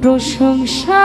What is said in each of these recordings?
প্রশংসা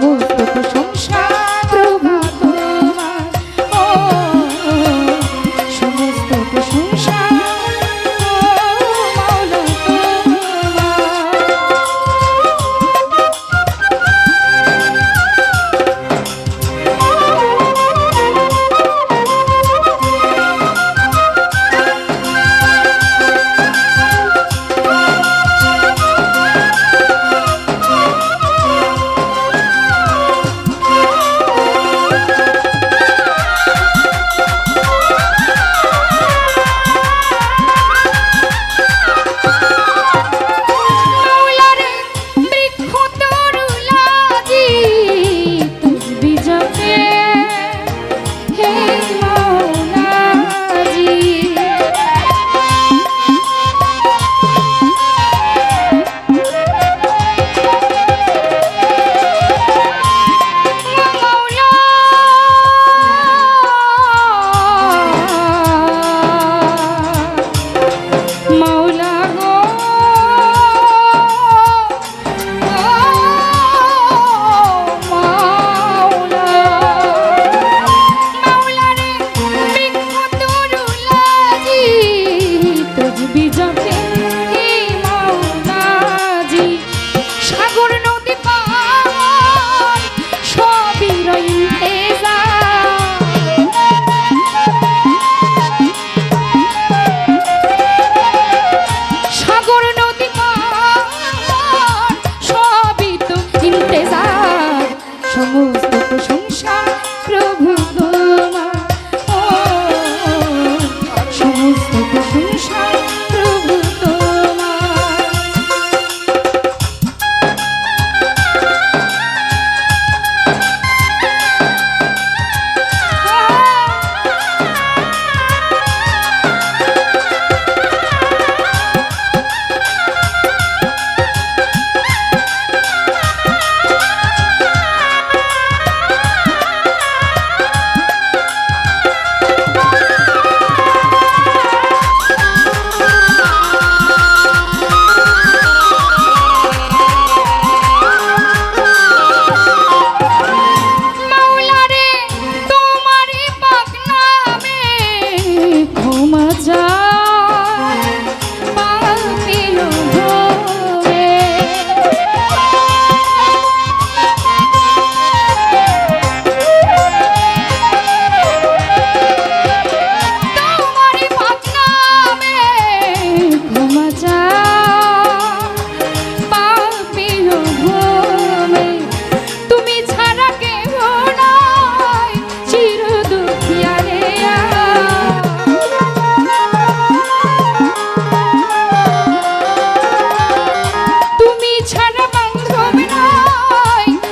সমস্ত প্রশংসা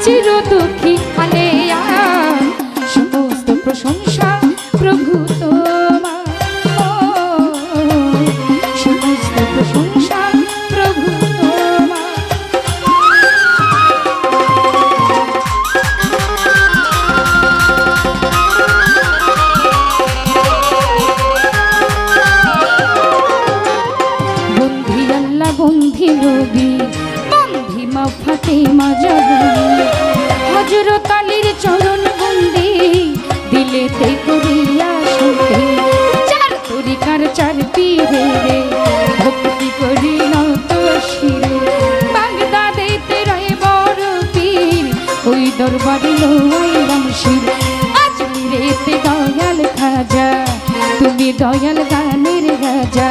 记住 ওই দরবারে লোয়াইলাম শির। আজমিরেতে দয়াল খাজা, তুমি দয়াল গানের রাজা।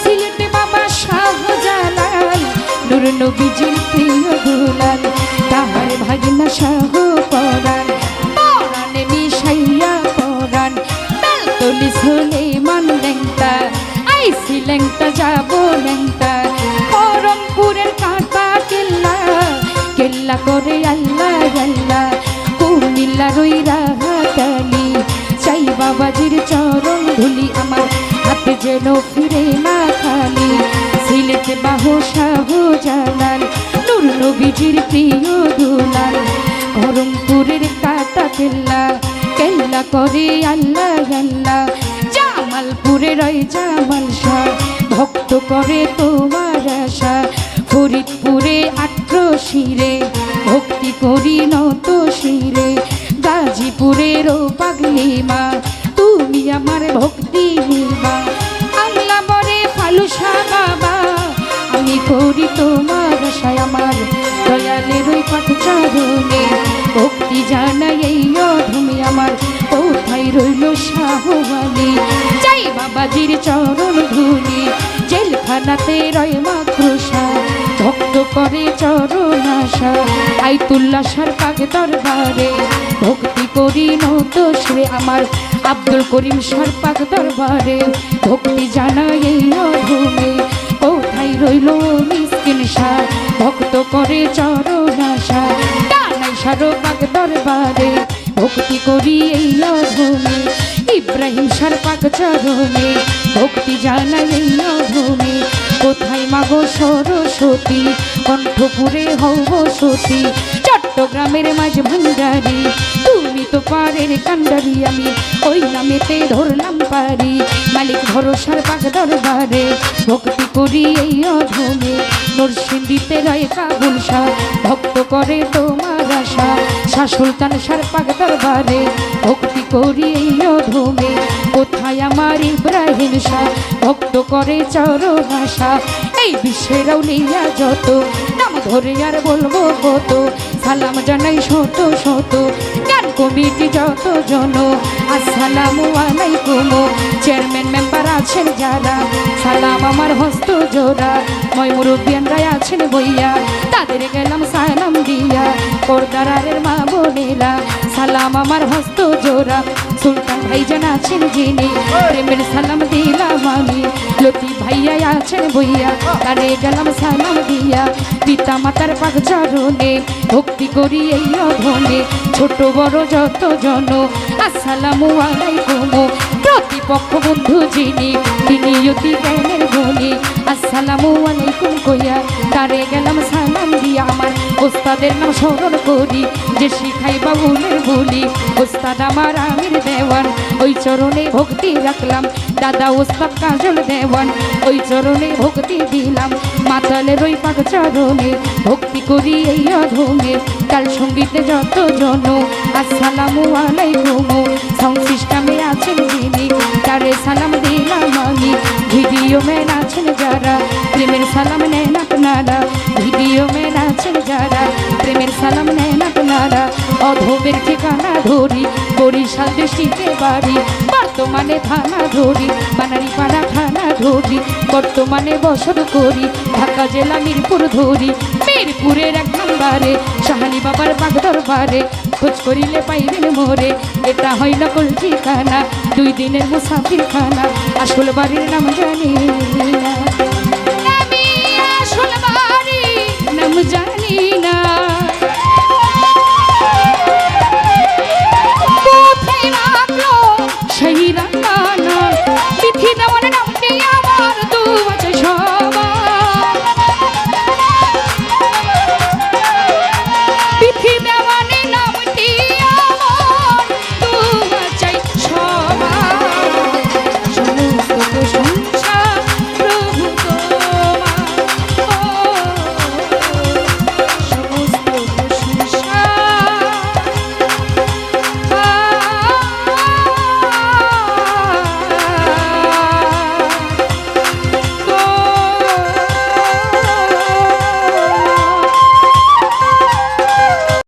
সিলেটে বাবা শাহজালাল, নুর নবীজির প্রিয় দুলাল, তাহার ভাগিনা শাহ পরাণ। পরাণে মিশাইয়া পরাণ, তালতলি সুলেমান লেংটা। আইসি লেংটা যাব লেংটা। করমপুরের কাঁটা কেল্লা কেল্লা করে যেন ফিরে না খালি সিলেটে বাহু শাহ জালাল নূর নবীজির প্রিয় দুলাল। গরমপুরের কাটা কেল্লা কেল্লা করে আল্লাহ আল্লাহ জামালপুরে রয় জামাল শাহ, ভক্ত করে তোমার আশা। ফরিদপুরে আট্রশিরে ভক্তি করি নত শিরে। গাজীপুরেরও পাগলি মা তুমি আমার ভক্তি মা আল্লাহ বরে বাবা আমি করি তোমার আশায় আমার দয়ালের ওই পাঠ চারণে। ভক্তি জানাই এই অধমে আমার, কোথায় রইল শাহবানি যাই বাবাজির চরণ ধুলি জেলখানাতে রয় মাকৃষা ভক্ত করে চরণ আশা, আইতুল্লাহ সার পাকে দরবারে। ভক্তি করি নত সে আমার আব্দুল করিম সার পাক দরবারে ভক্তি জানাই অধমে কোথায় রইল মিসকিন সার ভক্ত করে চরণ আশা। ডানাই সারো পাক দরবারে ভক্তি করি এই অধমে ইব্রাহিম সার পাক চরণে ভক্তি জানাই এই অধমে কোথায় মাগো সরস্বতী? কণ্ঠপুরে হব সতী চট্টগ্রামের মাঝ ভান্ডারি। পারের কান্ডারি আমি। ওই নামেতে ধরলাম পারি। মালিক ভরসার পাক দরবারে। ভক্তি করি এই অধমে। নরসিংদীতে রয় কাবুল শাহ ভক্ত করে তোমার আশা। শাহ সুলতান সার পাক দরবারে। ভক্তি করি এই অধমে। কোথায় আমার ইব্রাহিম শাহ ভক্ত করে চরণ আশা। এই বিশ্বের আউলিয়া যত। নাম ধরে আর বলব কত। কমিটি যত জন আসসালামু আলাইকুম। চেয়ারম্যান মেম্বার আছেন যারা, সালাম আমার হস্ত জোড়া। মই মুরব্বিয়ানরা আছেন বইয়া, তাদের গেলাম সালাম দিয়া। কোরদারের মা বোনেরা, সালাম আমার হস্ত জোড়া। সুলতান ভাইজান আছেন যিনি প্রেমের সালাম দিলাম আমি। লতি ভাইয়া আছেন বইয়া, তারে গেলাম সালাম দিয়া। পিতা মাতার পাক চরণে, ভক্তি করি এই অধমে ছোট, বড় যত জন, আসসালামু আলাইকুম। প্রতিপক্ষ বন্ধু যিনি, তিনি অতি জ্ঞানের গুণী। আসসালামু আলাইকুম কইয়া, তারে গেলাম সালাম ওস্তাদের নাম স্মরণ করি, যে শিখাই বাবুলের বলি। ওস্তাদ আমার আমির দেওয়ান, ওই চরণে ভক্তি রাখলাম। দাদা ওস্তাদ কাজল দেওয়ান, ওই চরণে ভক্তি দিলাম। মাতালের ওই পাক চরণে ভক্তি করি এই অধমে। কাল সঙ্গীতে যত জন, আসসালামু আলাইকুম। দৃষ্টিতে বাড়ি, বর্তমানে থানা ধরি বানারি পাড়া থানা ধরি, বর্তমানে বসত করি, ঢাকা জেলা মিরপুর ধরি, মিরপুরের এক নম্বরে সাহানি বাবার বাগ দরবারে খোঁজ করিলে পাইবেন মোরে, এটা হয় নকল ঠিকানা দুই দিনের মুসাফির খানা আসল বাড়ির নাম জানি না। আসল নাম জানি না।